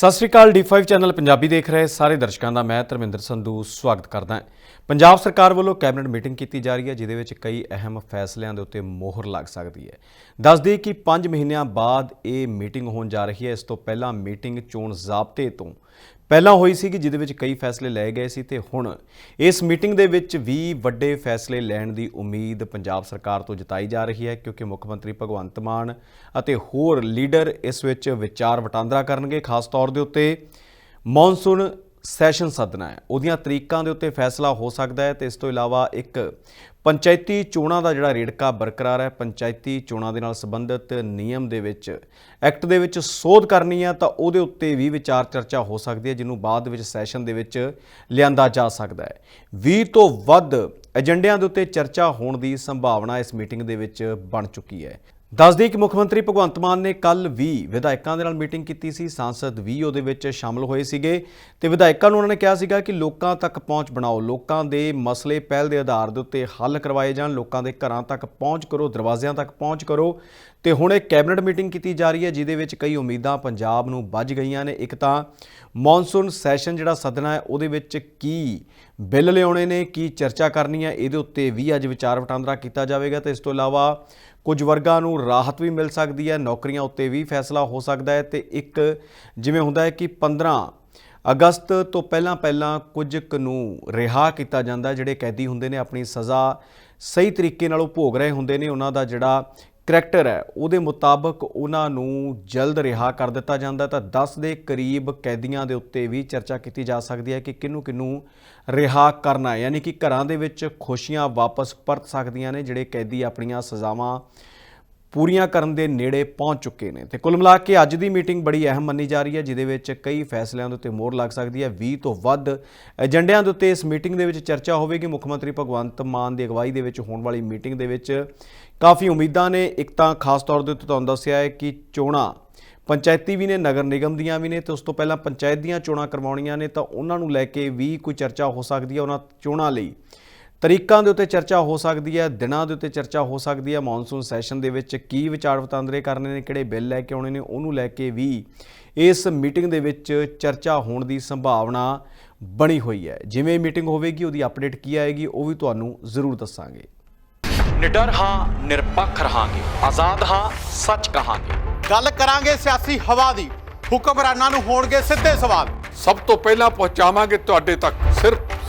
ਸਤਿ ਸ੍ਰੀ ਅਕਾਲ D5 channel Punjabi ਦੇਖ ਰਹੇ ਸਾਰੇ ਦਰਸ਼ਕਾਂ ਦਾ, ਮੈਂ ਧਰਮਿੰਦਰ ਸੰਧੂ ਸਵਾਗਤ ਕਰਦਾ ਹਾਂ। ਪੰਜਾਬ ਸਰਕਾਰ ਵੱਲੋਂ ਕੈਬਨਿਟ ਮੀਟਿੰਗ ਕੀਤੀ ਜਾ ਰਹੀ ਹੈ, ਜਿਹਦੇ ਵਿੱਚ ਕਈ ਅਹਿਮ ਫੈਸਲਿਆਂ ਦੇ ਉੱਤੇ ਮੋਹਰ ਲੱਗ ਸਕਦੀ ਹੈ। ਦੱਸ ਦਈਏ ਕਿ 5 ਮਹੀਨਿਆਂ ਬਾਅਦ ਇਹ ਮੀਟਿੰਗ ਹੋਣ ਜਾ ਰਹੀ ਹੈ। ਇਸ ਤੋਂ ਪਹਿਲਾਂ ਮੀਟਿੰਗ ਚੋਣ ਜ਼ਾਬਤੇ ਤੋਂ ਪਹਿਲਾਂ ਹੋਈ ਸੀ ਕਿ ਜਿਹਦੇ ਵਿੱਚ ਕਈ ਫੈਸਲੇ ਲਏ ਗਏ ਸੀ ਤੇ ਹੁਣ ਇਸ ਮੀਟਿੰਗ ਦੇ ਵਿੱਚ ਵੀ ਵੱਡੇ ਫੈਸਲੇ ਲੈਣ ਦੀ ਉਮੀਦ ਪੰਜਾਬ ਸਰਕਾਰ ਤੋਂ ਜਤਾਈ ਜਾ ਰਹੀ ਹੈ, ਕਿਉਂਕਿ ਮੁੱਖ ਮੰਤਰੀ ਭਗਵੰਤ ਮਾਨ ਅਤੇ ਹੋਰ ਲੀਡਰ ਇਸ ਵਿੱਚ ਵਿਚਾਰ ਵਟਾਂਦਰਾ ਕਰਨਗੇ। ਖਾਸ ਤੌਰ ਦੇ ਉੱਤੇ ਮੌਨਸੂਨ ਸੈਸ਼ਨ ਸੱਦਣਾ ਹੈ। ਉਹਦੀਆਂ ਤਰੀਕਾਂ ਦੇ ਉੱਤੇ ਫੈਸਲਾ ਹੋ ਸਕਦਾ ਹੈ ਤੇ ਇਸ ਤੋਂ ਇਲਾਵਾ ਇੱਕ ਪੰਚਾਇਤੀ ਚੋਣਾਂ ਦਾ ਜਿਹੜਾ ਰੇੜਕਾ ਬਰਕਰਾਰ ਹੈ, ਪੰਚਾਇਤੀ ਚੋਣਾਂ ਦੇ ਨਾਲ ਸੰਬੰਧਿਤ ਨਿਯਮ ਦੇ ਵਿੱਚ ਐਕਟ ਦੇ ਵਿੱਚ ਸੋਧ ਕਰਨੀ ਹੈ ਤਾਂ ਉਹਦੇ ਉੱਤੇ ਵੀ ਵਿਚਾਰ ਚਰਚਾ ਹੋ ਸਕਦੀ ਹੈ, ਜਿਹਨੂੰ ਬਾਅਦ ਵਿੱਚ ਸੈਸ਼ਨ ਦੇ ਵਿੱਚ ਲਿਆਂਦਾ ਜਾ ਸਕਦਾ ਹੈ। 20 ਤੋਂ ਵੱਧ ਏਜੰਡਿਆਂ ਦੇ ਉੱਤੇ ਚਰਚਾ ਹੋਣ ਦੀ ਸੰਭਾਵਨਾ ਇਸ ਮੀਟਿੰਗ ਦੇ ਵਿੱਚ ਬਣ ਚੁੱਕੀ ਹੈ। ਦੱਸਦੀ ਕਿ ਮੁੱਖ ਮੰਤਰੀ ਭਗਵੰਤ ਮਾਨ ਨੇ ਕੱਲ ਵੀ ਵਿਧਾਇਕਾਂ ਦੇ ਨਾਲ ਮੀਟਿੰਗ ਕੀਤੀ ਸੀ। ਸਾਂਸਦ ਵੀ ਉਹਦੇ ਵਿੱਚ ਸ਼ਾਮਲ ਹੋਏ ਸੀਗੇ ਤੇ ਵਿਧਾਇਕਾਂ ਨੂੰ ਉਹਨਾਂ ਨੇ ਕਿਹਾ ਸੀਗਾ ਕਿ ਲੋਕਾਂ ਤੱਕ ਪਹੁੰਚ ਬਣਾਓ, ਲੋਕਾਂ ਦੇ ਮਸਲੇ ਪਹਿਲ ਦੇ ਆਧਾਰ ਦੇ ਉੱਤੇ ਹੱਲ ਕਰਵਾਏ ਜਾਣ, ਲੋਕਾਂ ਦੇ ਘਰਾਂ ਤੱਕ ਪਹੁੰਚ ਕਰੋ, ਦਰਵਾਜ਼ਿਆਂ ਤੱਕ ਪਹੁੰਚ ਕਰੋ। ਤੇ ਹੁਣ ਇਹ ਕੈਬਨਿਟ ਮੀਟਿੰਗ ਕੀਤੀ ਜਾ ਰਹੀ ਹੈ, ਜਿਹਦੇ ਵਿੱਚ ਕਈ ਉਮੀਦਾਂ ਪੰਜਾਬ ਨੂੰ ਵੱਜ ਗਈਆਂ ਨੇ। ਇੱਕ ਤਾਂ ਮੌਨਸੂਨ ਸੈਸ਼ਨ ਜਿਹੜਾ ਸੱਦਣਾ ਹੈ, ਉਹਦੇ ਵਿੱਚ ਕੀ ਬਿੱਲ ਲਿਆਉਣੇ ਨੇ, ਕੀ ਚਰਚਾ ਕਰਨੀ ਹੈ, ਇਹਦੇ ਉੱਤੇ ਵੀ ਅੱਜ ਵਿਚਾਰ ਵਟਾਂਦਰਾ ਕੀਤਾ ਜਾਵੇਗਾ। ਤੇ ਇਸ ਤੋਂ ਇਲਾਵਾ ਕੁਝ ਵਰਗਾਂ ਨੂੰ ਰਾਹਤ ਵੀ ਮਿਲ ਸਕਦੀ ਹੈ, ਨੌਕਰੀਆਂ ਉੱਤੇ ਵੀ ਫੈਸਲਾ ਹੋ ਸਕਦਾ ਹੈ ਤੇ ਇੱਕ ਜਿਵੇਂ ਹੁੰਦਾ ਹੈ ਕਿ 15 ਅਗਸਤ ਤੋਂ ਪਹਿਲਾਂ ਪਹਿਲਾਂ ਕੁਝ ਕੁ ਨੂੰ ਰਿਹਾ ਕੀਤਾ ਜਾਂਦਾ, ਜਿਹੜੇ ਕੈਦੀ ਹੁੰਦੇ ਨੇ, ਆਪਣੀ ਸਜ਼ਾ ਸਹੀ ਤਰੀਕੇ ਨਾਲ ਉਹ ਭੋਗ ਰਹੇ ਹੁੰਦੇ ਨੇ, ਉਹਨਾਂ ਦਾ ਜਿਹੜਾ ਕਰੈਕਟਰ ਹੈ, ਉਹਦੇ ਮੁਤਾਬਕ ਉਹਨਾਂ ਨੂੰ ਜਲਦ ਰਿਹਾ ਕਰ ਦਿੱਤਾ ਜਾਂਦਾ ਤਾਂ 10 ਦੇ ਕਰੀਬ ਕੈਦੀਆਂ ਦੇ ਉੱਤੇ ਵੀ ਚਰਚਾ ਕੀਤੀ ਜਾ ਸਕਦੀ ਹੈ ਕਿ ਕਿਹਨੂੰ ਕਿਹਨੂੰ ਰਿਹਾ ਕਰਨਾ ਯਾਨੀ ਕਿ ਘਰਾਂ ਦੇ ਵਿੱਚ ਖੁਸ਼ੀਆਂ ਵਾਪਸ ਪਰਤ ਸਕਦੀਆਂ ਨੇ, ਜਿਹੜੇ ਕੈਦੀ ਆਪਣੀਆਂ ਸਜ਼ਾਵਾਂ ਪੂਰੀਆਂ ਕਰਨ ਦੇ ਨੇੜੇ ਪਹੁੰਚ ਚੁੱਕੇ ਨੇ। ਤੇ ਕੁੱਲ ਮਿਲਾ ਕੇ ਅੱਜ ਦੀ ਮੀਟਿੰਗ ਬੜੀ ਅਹਿਮ ਮੰਨੀ ਜਾ ਰਹੀ ਹੈ, ਜਿਹਦੇ ਵਿੱਚ ਕਈ ਫੈਸਲਿਆਂ ਦੇ ਉੱਤੇ ਮੋਹਰ ਲੱਗ ਸਕਦੀ ਹੈ। 20 ਤੋਂ ਵੱਧ ਏਜੰਡਿਆਂ ਦੇ ਉੱਤੇ ਇਸ ਮੀਟਿੰਗ ਦੇ ਵਿੱਚ ਚਰਚਾ ਹੋਵੇਗੀ। ਮੁੱਖ ਮੰਤਰੀ ਭਗਵੰਤ ਮਾਨ ਦੀ ਅਗਵਾਈ ਦੇ ਵਿੱਚ ਹੋਣ ਵਾਲੀ ਮੀਟਿੰਗ ਦੇ ਵਿੱਚ ਕਾਫੀ ਉਮੀਦਾਂ ਨੇ। ਇੱਕ ਤਾਂ ਖਾਸ ਤੌਰ ਦੇ ਉੱਤੇ ਤੁਹਾਨੂੰ ਦੱਸਿਆ ਹੈ ਕਿ ਚੋਣਾਂ ਪੰਚਾਇਤੀ ਵੀ ਨੇ, ਨਗਰ ਨਿਗਮ ਦੀਆਂ ਵੀ ਨੇ, ਤੇ ਉਸ ਤੋਂ ਪਹਿਲਾਂ ਪੰਚਾਇਤ ਦੀਆਂ ਚੋਣਾਂ ਕਰਵਾਉਣੀਆਂ ਨੇ, ਤਾਂ ਉਹਨਾਂ ਨੂੰ ਲੈ ਕੇ ਵੀ ਕੋਈ ਚਰਚਾ ਹੋ ਸਕਦੀ ਹੈ ਉਹਨਾਂ ਚੋਣਾਂ ਲਈ। ਤਰੀਕਾਂ ਦੇ ਉੱਤੇ ਚਰਚਾ ਹੋ ਸਕਦੀ ਹੈ ਦਿਨਾਂ ਦੇ ਉੱਤੇ ਚਰਚਾ ਹੋ ਸਕਦੀ ਹੈ। ਮੌਨਸੂਨ ਸੈਸ਼ਨ ਦੇ ਵਿੱਚ ਕੀ ਵਿਚਾਰ ਵਟਾਂਦਰੇ ਕਰਨੇ ਨੇ ਕਿਹੜੇ ਬਿੱਲ ਲੈ ਕੇ ਆਉਣੇ ਨੇ ਉਹਨੂੰ ਲੈ ਕੇ ਵੀ ਇਸ ਮੀਟਿੰਗ ਦੇ ਵਿੱਚ ਚਰਚਾ ਹੋਣ ਦੀ ਸੰਭਾਵਨਾ ਬਣੀ ਹੋਈ ਹੈ। ਜਿਵੇਂ ਮੀਟਿੰਗ ਹੋਵੇਗੀ ਉਹਦੀ ਅਪਡੇਟ ਕੀ ਆਏਗੀ ਉਹ ਵੀ ਤੁਹਾਨੂੰ ਜ਼ਰੂਰ ਦੱਸਾਂਗੇ। ਨਿਡਰ ਹਾਂ ਨਿਰਪੱਖ ਰਹਾਂਗੇ। ਆਜ਼ਾਦ ਹਾਂ ਸੱਚ ਕਹਾਂਗੇ। ਗੱਲ ਕਰਾਂਗੇ ਸਿਆਸੀ ਹਵਾ ਦੀ। ਹੁਕਮਰਾਨਾਂ ਨੂੰ ਹੋਣਗੇ ਸਿੱਧੇ ਸਵਾਲ। ਸਭ ਤੋਂ ਪਹਿਲਾਂ ਪਹੁੰਚਾਵਾਂਗੇ ਤੁਹਾਡੇ ਤੱਕ ਸਿਰਫ